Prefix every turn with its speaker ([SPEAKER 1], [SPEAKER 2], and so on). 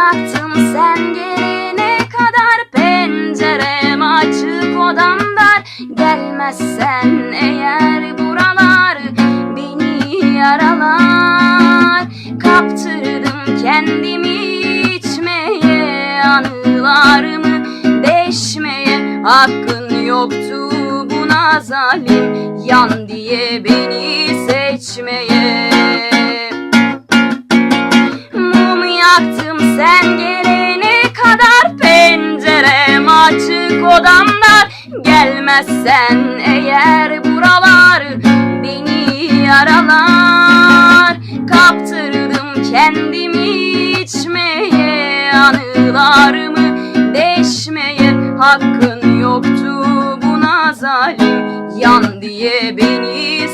[SPEAKER 1] yaktım sen gelene kadar. Pencerem açık odam dar Gelmezsen eğer buralar Beni yaralar. Kaptırdım kendimi içmeye Anılarımı deşmeye? Hakkın yoktu buna zalim Yan diye beni seçmeye Gelmezsen eğer buralar Beni yaralar Kaptırdım kendimi içmeye Anılarımı deşmeye? Hakkın yoktu buna zalim Yan diye beni